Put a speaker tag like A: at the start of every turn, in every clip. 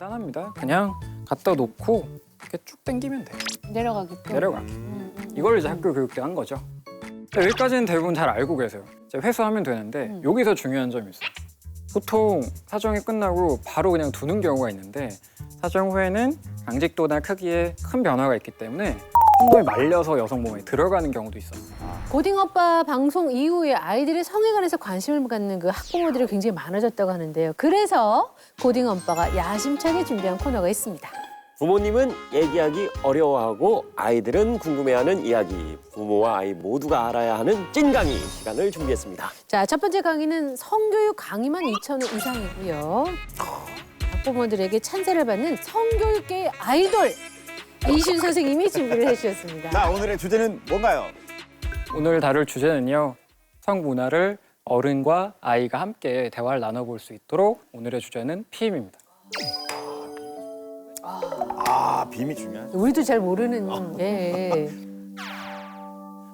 A: 간단합니다. 그냥 갖다 놓고 이렇게 쭉 당기면 돼요.
B: 내려가게끔.
A: 내려가.
B: 음, 음,
A: 이걸 이제 학교 교육 때 한 거죠. 여기까지는 대부분 잘 알고 계세요. 이제 회수하면 되는데
B: 음.
A: 여기서 중요한 점이 있어요. 보통 사정이 끝나고 바로 그냥 두는 경우가 있는데 사정 후에는 강직도나 크기에 큰 변화가 있기 때문에 콘돔이 말려서 여성 몸에 들어가는 경우도 있었어요.
B: 고딩 오빠 방송 이후에 아이들의 성에 관해서 관심을 갖는 그 학부모들이 굉장히 많아졌다고 하는데요. 그래서 고딩 오빠가 야심차게 준비한 코너가 있습니다.
C: 부모님은 얘기하기 어려워하고 아이들은 궁금해하는 이야기. 부모와 아이 모두가 알아야 하는 찐 강의 시간을 준비했습니다.
B: 자, 첫 번째 강의는 성교육 강의만 2천 원 이상이고요. 학부모들에게 찬사를 받는 성교육계의 아이돌 이준 선생님이 준비를 해주셨습니다.
D: 자 오늘의 주제는 뭔가요?
A: 오늘 다룰 주제는요. 성 문화를 어른과 아이가 함께 대화를 나눠볼 수 있도록 오늘의 주제는 피임입니다.
D: 아 빔이 중요하죠.
B: 우리도 잘 모르는 예.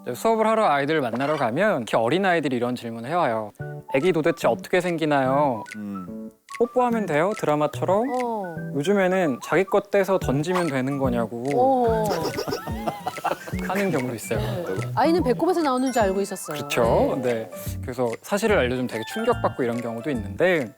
A: 이제 수업을 하러 아이들을 만나러 가면 특히 어린 아이들이 이런 질문을 해와요. 애기 도대체 어떻게 생기나요?
D: 음.
A: 뽀뽀하면 돼요? 드라마처럼?
B: 어.
A: 요즘에는 자기 것 떼서 던지면 되는 거냐고
B: 어.
A: 하는 경우도 있어요.
B: 아이는 배꼽에서 나오는 줄 알고 있었어요.
A: 그렇죠. 네. 그래서 사실을 알려주면 되게 충격받고 이런 경우도 있는데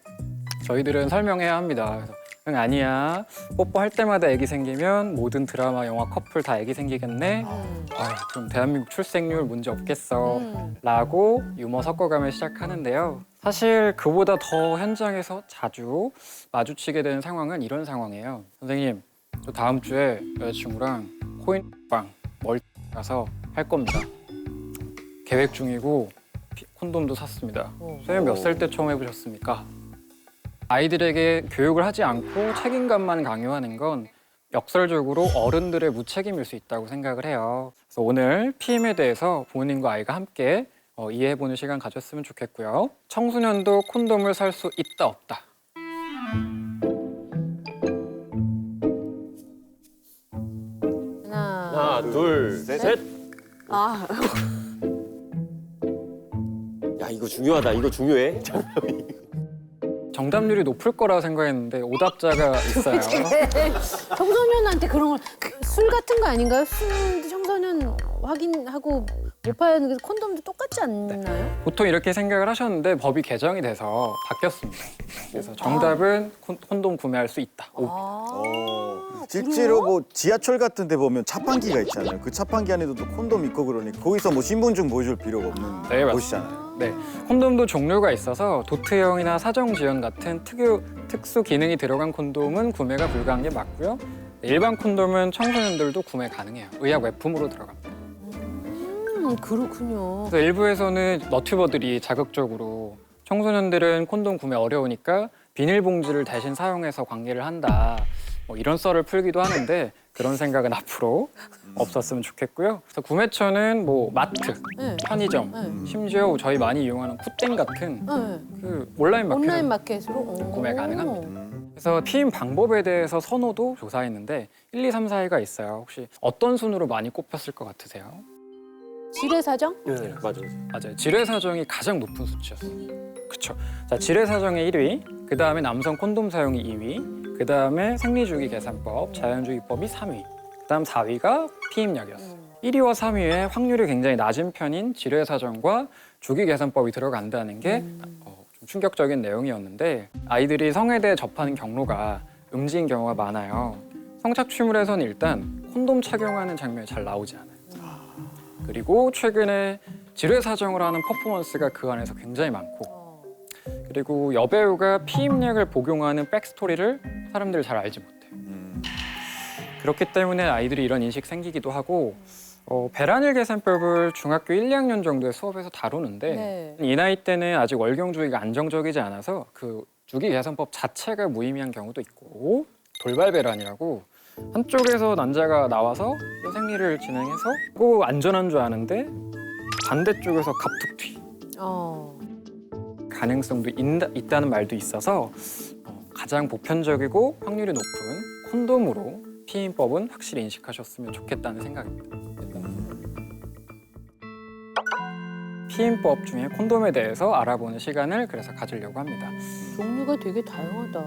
A: 저희들은 설명해야 합니다. 그래서 응 아니야. 뽀뽀할 때마다 아기 생기면 모든 드라마, 영화 커플 다 아기 생기겠네.
B: 음.
A: 아, 그럼 대한민국 출생률 문제 없겠어.
B: 음.
A: 라고 유머 섞어가며 시작하는데요. 사실 그보다 더 현장에서 자주 마주치게 되는 상황은 이런 상황이에요. 선생님, 저 다음 주에 여자친구랑 코인빵 멀 가서 할 겁니다. 계획 중이고 피- 콘돔도 샀습니다.
B: 어.
A: 선생님 몇 살 때 처음 해보셨습니까? 아이들에게 교육을 하지 않고 책임감만 강요하는 건 역설적으로 어른들의 무책임일 수 있다고 생각을 해요. 그래서 오늘 피임에 대해서 부모님과 아이가 함께 어, 이해해보는 시간 가졌으면 좋겠고요. 청소년도 콘돔을 살 수 있다 없다.
B: 하나.
C: 하나, 둘,
D: 셋.
C: 셋.
B: 아,
C: 야 이거 중요하다. 이거 중요해.
A: 정답률이 높을 거라 생각했는데 오답자가 있어요.
B: 청소년한테 그런 걸 술 같은 거 아닌가요? 술 청소년 확인하고 못 파는 게 콘돔도 똑같지 않나요?
A: 보통 이렇게 생각을 하셨는데 법이 개정이 돼서 바뀌었습니다. 그래서 정답은 콘- 콘돔 구매할 수 있다. 오.
B: 아,
D: 어, 실제로 뭐 지하철 같은 데 보면 차판기가 있잖아요. 그 차판기 안에도 또 콘돔 있고 그러니 거기서 뭐 신분증 보여줄 필요가 없는
A: 네, 맞습니다.
D: 곳이잖아요.
A: 네, 콘돔도 종류가 있어서 도트형이나 사정 지연 같은 특유 특수 기능이 들어간 콘돔은 구매가 불가한 게 맞고요. 네, 일반 콘돔은 청소년들도 구매 가능해요. 의약 외품으로 들어갑니다.
B: 음, 그렇군요.
A: 그래서 일부에서는 너튜버들이 자극적으로 청소년들은 콘돔 구매 어려우니까 비닐봉지를 대신 사용해서 관계를 한다. 뭐 이런 썰을 풀기도 하는데 그런 생각은 앞으로 없었으면 좋겠고요. 그래서 구매처는 뭐 마트,
B: 네.
A: 편의점,
B: 네.
A: 심지어 저희 많이 이용하는 쿠땡 같은
B: 네.
A: 그 온라인 마켓
B: 온라인 마켓으로 오.
A: 구매 가능합니다.
D: 음.
A: 그래서 피임 방법에 대해서 선호도 조사했는데 1, 2, 3, 4위가 있어요. 혹시 어떤 순으로 많이 꼽혔을 것 같으세요?
B: 지뢰 사정?
C: 네, 맞아.
A: 맞아요. 지뢰 사정이 가장 높은 수치였어요. 그렇죠. 자, 지뢰 사정의 1위, 그 다음에 남성 콘돔 사용이 2위, 그 다음에 생리주기 계산법, 자연주기법이 3위, 그 다음 4위가 피임약이었어요. 1위와 3위에 확률이 굉장히 낮은 편인 지뢰 사정과 주기 계산법이 들어간다는 게 어, 좀 충격적인 내용이었는데 아이들이 성에 대해 접하는 경로가 음지인 경우가 많아요. 성착취물에서는 일단 콘돔 착용하는 장면이 잘 나오지 않아요. 그리고 최근에 지뢰 사정을 하는 퍼포먼스가 그 안에서 굉장히 많고
B: 어.
A: 그리고 여배우가 피임약을 복용하는 백스토리를 사람들이 잘 알지 못해요.
D: 음.
A: 그렇기 때문에 아이들이 이런 인식 생기기도 하고 어, 배란일 계산법을 중학교 1, 2학년 정도의 수업에서 다루는데
B: 네.
A: 이 나이 때는 아직 월경주의가 안정적이지 않아서 그 주기 계산법 자체가 무의미한 경우도 있고 돌발 배란이라고 한쪽에서 난자가 나와서 생리를 진행해서 꼭 안전한 줄 아는데 반대쪽에서 갑툭튀
B: 어.
A: 가능성도 있다, 있다는 말도 있어서 어, 가장 보편적이고 확률이 높은 콘돔으로 피임법은 확실히 인식하셨으면 좋겠다는 생각입니다. 피임법 중에 콘돔에 대해서 알아보는 시간을 그래서 가지려고 합니다.
B: 종류가 되게 다양하다.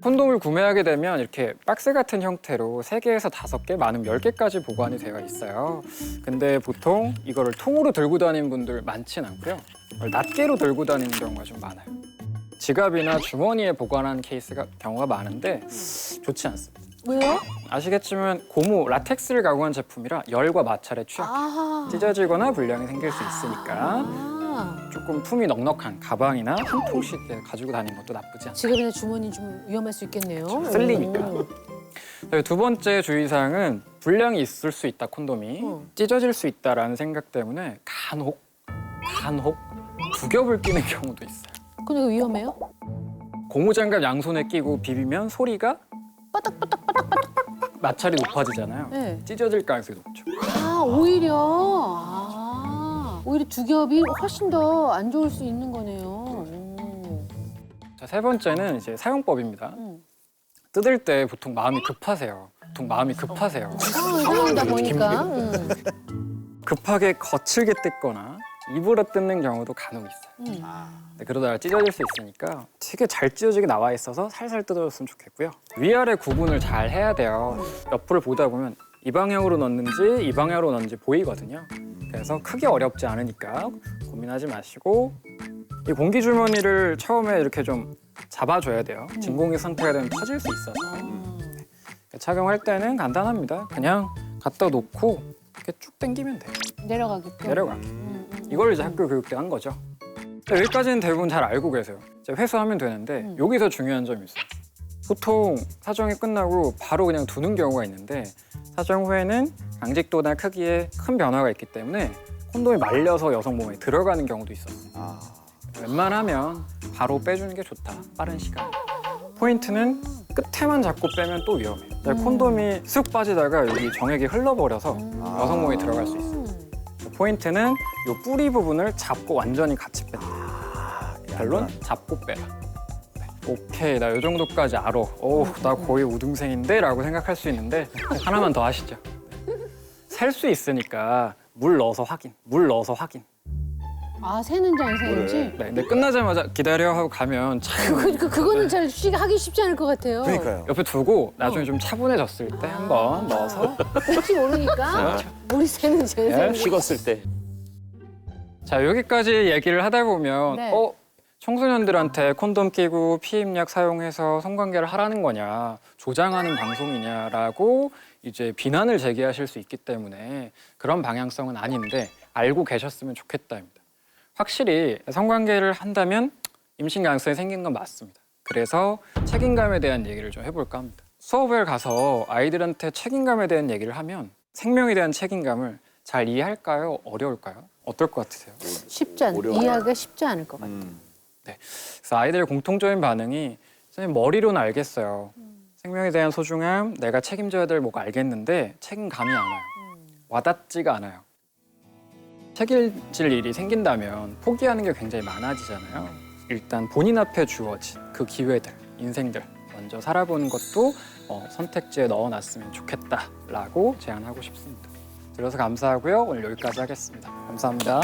A: 콘돔을 구매하게 되면 이렇게 박스 같은 형태로 세개에서 다섯 개 많으면 열개까지 보관이 되어 있어요. 근데 보통 이거를 통으로 들고 다니는 분들 많진 않고요. 이걸 낱개로 들고 다니는 경우가 좀 많아요. 지갑이나 주머니에 보관하는 케이스가 경우가 많은데 좋지 않습니다.
B: 왜요?
A: 아시겠지만 고무 라텍스를 가공한 제품이라 열과 마찰에 취약,
B: 아.
A: 찢어지거나 불량이 생길 수 있으니까
B: 아.
A: 조금 품이 넉넉한 가방이나 한 통씩 가지고 다니는 것도 나쁘지 않습니다.
B: 지갑이나 주머니 좀 위험할 수 있겠네요.
A: 쓸리니까.
B: 오.
A: 네, 두 번째 주의사항은 불량이 있을 수 있다 콘돔이
B: 어.
A: 찢어질 수 있다라는 생각 때문에 간혹 간혹 두 겹을 끼는 경우도 있어요.
B: 근데 이거 위험해요?
A: 고무장갑 양손에 끼고 비비면 소리가 마찰이 높아지잖아요.
B: 네.
A: 찢어질 가능성이 높죠.
B: 아 오히려 아 오히려 두 겹이 훨씬 더 안 좋을 수 있는 거네요. 오.
A: 자, 세 번째는 이제 사용법입니다.
B: 음.
A: 뜯을 때 보통 마음이 급하세요. 보통 마음이 급하세요.
B: 상황을 상황다 보니까. 음.
A: 급하게 거칠게 뜯거나 입으로 뜯는 경우도 간혹 있어요.
B: 음.
A: 네, 그러다가 찢어질 수 있으니까 되게 잘 찢어지게 나와 있어서 살살 뜯어줬으면 좋겠고요. 위아래 구분을 잘 해야 돼요. 옆을 보다 보면 이 방향으로 넣는지 이 방향으로 넣는지 보이거든요. 그래서 크게 어렵지 않으니까 고민하지 마시고 이 공기 주머니를 처음에 이렇게 좀 잡아줘야 돼요. 진공기 상태가 되면 터질 수 있어서 착용할 때는 간단합니다. 그냥 갖다 놓고 이렇게 쭉 당기면 돼요.
B: 내려가게끔.
A: 내려가게.
B: 음, 음.
A: 이걸 이제 학교 교육 때한 거죠. 자, 여기까지는 대부분 잘 알고 계세요. 이제 회수하면 되는데
B: 음.
A: 여기서 중요한 점이 있어요. 보통 사정이 끝나고 바로 그냥 두는 경우가 있는데 사정 후에는 강직도나 크기에 큰 변화가 있기 때문에 콘돔이 말려서 여성 몸에 들어가는 경우도 있어요.
D: 아,
A: 웬만하면 바로 빼주는 게 좋다. 빠른 시간. 포인트는 끝에만 잡고 빼면 또 위험해요. 자, 콘돔이 쓱 빠지다가 여기 정액이 흘러버려서 여성 몸에 들어갈 수 있어요.
B: 음.
A: 포인트는 이 뿌리 부분을 잡고 완전히 같이 뺀다. 결론 잡고 빼라. 네. 오케이 나이 정도까지 알아. 오나 거의 우등생인데라고 생각할 수 있는데 하나만 더 하시죠. 셀 수 있으니까 물 넣어서 확인. 물 넣어서 확인.
B: 아안 새는지.
D: 그래.
A: 네, 근데 끝나자마자 기다려 하고 가면 참
B: 그, 그, 그거는 잘 쉬- 하기 쉽지 않을 것 같아요.
D: 그러니까요.
A: 옆에 두고 나중에 좀 차분해졌을 때 한번 넣어서
B: 혹시 모르니까 물이 새는지 안
A: 예,
B: 새는지.
C: 식었을 때
A: 자 여기까지 얘기를 하다 보면
B: 네.
A: 어 청소년들한테 콘돔 끼고 피임약 사용해서 성관계를 하라는 거냐 조장하는 방송이냐라고 이제 비난을 제기하실 수 있기 때문에 그런 방향성은 아닌데 알고 계셨으면 좋겠다입니다. 확실히 성관계를 한다면 임신 가능성이 생긴 건 맞습니다. 그래서 책임감에 대한 얘기를 좀 해볼까 합니다. 수업을 가서 아이들한테 책임감에 대한 얘기를 하면 생명에 대한 책임감을 잘 이해할까요? 어려울까요? 어떨 것 같으세요?
B: 쉽지 않.
D: 어려워요.
B: 이해하기가 쉽지 않을 것 같아요.
D: 음.
A: 그래서 아이들의 공통적인 반응이 선생님 머리로는 알겠어요. 생명에 대한 소중함, 내가 책임져야 될 뭐가 알겠는데 책임감이 안 와요. 와닿지가 않아요. 책임질 일이 생긴다면 포기하는 게 굉장히 많아지잖아요. 일단 본인 앞에 주어진 그 기회들, 인생들 먼저 살아보는 것도 어, 선택지에 넣어놨으면 좋겠다라고 제안하고 싶습니다. 들어서 감사하고요. 오늘 여기까지 하겠습니다. 감사합니다.